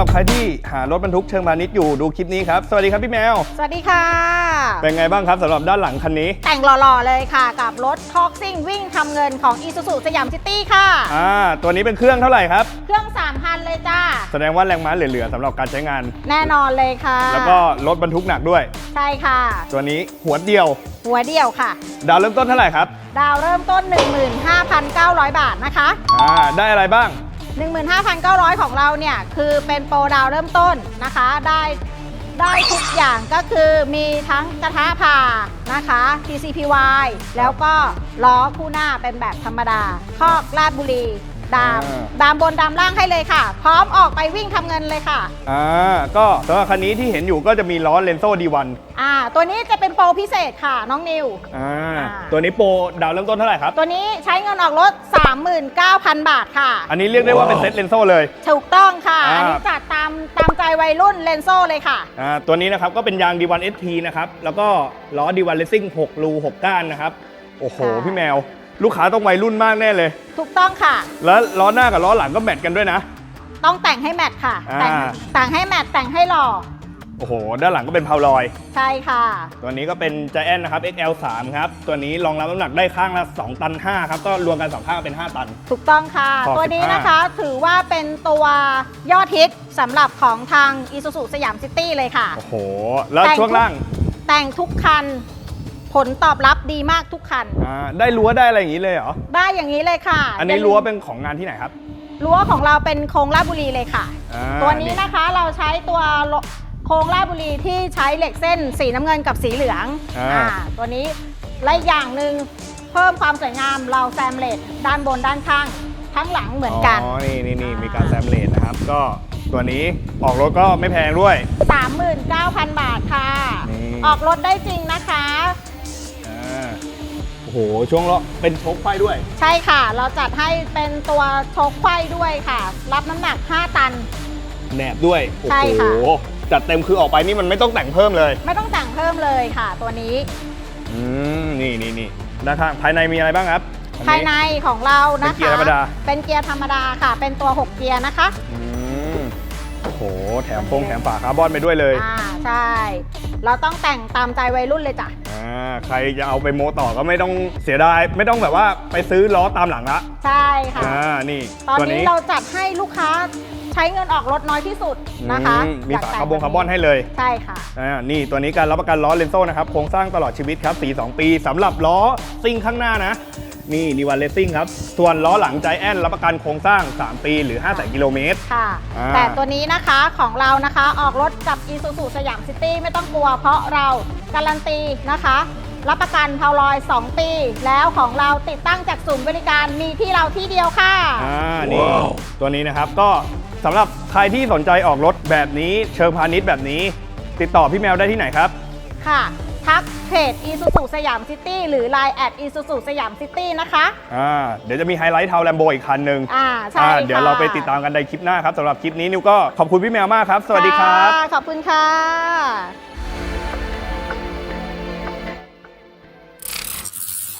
หรับใครที่หารถบรรทุกเชิงพาณิชย์อยู่ดูคลิปนี้ครับ สวัสดีครับพี่แมว สวัสดีค่ะ เป็นไงบ้างครับสำหรับด้านหลังคันนี้ แต่งหล่อๆเลยค่ะ กับรถทอกซิ่งวิ่งทำเงินของ Isuzu สยามซิตี้ค่ะ อ่าตัวนี้เป็นเครื่องเท่าไหร่ครับ เครื่อง 3,000 เลยจ้า แสดงว่าแรงม้าเหลือๆสำหรับการใช้งาน แน่นอนเลยค่ะ แล้วก็รถบรรทุกหนักด้วย ใช่ค่ะ ตัวนี้หัวเดียว หัวเดียวค่ะ ดาวเริ่มต้นเท่าไหร่ครับ ดาวเริ่มต้น 15,900 บาทนะคะ อ่าได้อะไรบ้าง 15,900 ของเราเนี่ย คือเป็นโปรดาวเริ่มต้นนะคะ ได้ได้ทุกอย่างก็คือมีทั้งกระทะผ่านะคะ TCPY แล้วก็ล้อคู่หน้าเป็นแบบธรรมดาคอกลาดบุรี ดามอ่า ดามบนดามล่างให้เลยค่ะ พร้อมออกไปวิ่งทำเงินเลยค่ะ อ่าก็สำหรับคันนี้ที่เห็นอยู่ก็จะมีล้อเลนโซ่ดีวันอ่า ตัวนี้จะเป็นโปรพิเศษค่ะน้องนิวอ่าอ่าตัวนี้โปรดาวเริ่มต้นเท่าไหร่ครับ ตัวนี้ใช้เงินออกรถ 39,000 บาทค่ะ อันนี้เรียกได้ว่าเป็นเซ็ตเลนโซ่เลย ถูกต้องค่ะ อ่า อันนี้จัดตามตามใจวัยรุ่นเลนโซ่เลยค่ะ อ่าตัวนี้นะครับก็เป็นยาง D1 SP นะครับ แล้วก็ล้อ D1 Racing 6รู6ก้านนะครับ โอ้โห ค่ะ พี่แมว ลูกค้าต้องวัยรุ่นมากแน่เลย ถูกต้องค่ะ แล้วล้อหน้ากับล้อหลังก็แมทกันด้วยนะ ต้องแต่งให้แมทค่ะอ่าแต่งแต่งให้แมทแต่งให้หล่อโอ้โห ด้านหลังก็เป็นพาวลอย ใช่ค่ะ ตัวนี้ก็เป็น Giant นะครับ XL3 ครับ ตัวนี้รองรับน้ำหนักได้ข้างละ 2 ตัน 5 ครับ ก็รวมกัน 2 ข้างเป็น 5 ตัน ถูกต้องค่ะ ขอตัวนี้15 นะคะถือว่าเป็นตัวยอดฮิตสำหรับของทาง Isuzu สยามซิตี้เลยค่ะ โอ้โห แล้วแต่ง ช่วงล่าง แต่งทุกคัน ผลตอบรับดีมากทุกคัน อ่าได้รั้วได้อะไรอย่างนี้เลยเหรอ ได้อย่างนี้เลยค่ะอันนี้รั้วเป็นของงานที่ไหนครับ รั้วของเราเป็นโครงลาดบุรีเลยค่ะ อ่าตัวนี้นะคะเราใช้ตัวโครงลาดบุรีที่ใช้เหล็กเส้นสีน้ำเงินกับสีเหลืองอ่า อ่าตัวนี้และอีกอย่างหนึ่งเพิ่มความสวยงามเราแซมเลดด้านบนด้านข้าง ทั้งหลังเหมือนกัน อ๋อ นี่นี่นี่อ่ามีมีการแซมเลนนะครับ ก็ตัวนี้ออกรถก็ไม่แพงด้วย 39,000 บาทค่ะ นี่ ออกรถได้จริงนะคะอ่า โอ้โห ช่วงล้อเป็นโชคไฟด้วย ใช่ค่ะ เราจัดให้เป็นตัวโชคไฟด้วยค่ะ รับน้ำหนัก 5 ตัน แหนบด้วย โอ้ใช่โห ค่ะ จัดเต็มคือออกไปนี่มันไม่ต้องแต่งเพิ่มเลย ไม่ต้องแต่งเพิ่มเลยค่ะ ตัวนี้ อืม นี่นี่นี่ด้านข้างภายในมีอะไรบ้างครับอั ภายในของเรานะคะ เป็นเกียร์ธรรมดา เป็นเกียร์ธรรมดาค่ะ เป็นตัว 6 เกียร์นะคะอืมโอ้โห แถมพงแถมฝาคาร์บอนไปด้วยเลย อ่าใช่ เราต้องแต่งตามใจวัยรุ่นเลยจ้ะ อ่าใครจะเอาไปโมต่อก็ไม่ต้องเสียดาย ไม่ต้องแบบว่าไปซื้อล้อตามหลังละใช่ค่ะ อ่านี่ตอนตัว นี้เราจัดให้ลูกค้าใช้เงินออกรถน้อยที่สุดนะคะอืมมีอยกฝาแต่งคาร์บอนคาร์บอนให้เลย ใช่ค่ะ อ่า นี่ตัวนี้การรับประกันล้อเลนโซ่นะครับ โครงสร้างตลอดชีวิตครับ สี 2 ปีสำหรับล้อซิ่งข้างหน้านะ นี่นิวันเลสซิ่งครับ ส่วนล้อหลังใจแอนรับประกันโครงสร้าง 3 ปีหรือ5 0 0 0 0กิโลเมตร ค่ะ อ่า แต่ตัวนี้นะคะของเรานะคะออกรถกับ Isuzu สยามซิตี้ไม่ต้องกลัว เพราะเราการันตีนะคะ รับประกันพาวลอย 2 ปี แล้วของเราติดตั้งจากศูนย์บริการมีที่เราที่เดียวค่ะ อ่า นี่ตัวนี้นะครับก็สำหรับใครที่สนใจออกรถแบบนี้เชิงพาณิชย์แบบนี้ ติดต่อพี่แมวได้ที่ไหนครับ ค่ะ ทักเพจ Isuzu สยามซิตี้หรือ Line แอด Isuzu สยามซิตี้นะคะ อ่าเดี๋ยวจะมีไฮไลท์เทาแลมโบอีกคันหนึ่งอ่าใช่อ่าค่ะ เดี๋ยวเราไปติดตามกันในคลิปหน้าครับสำหรับคลิปนี้นิวก็ขอบคุณพี่แมวมากครับ สวัสดีครับค่ะขอบคุณค่ะ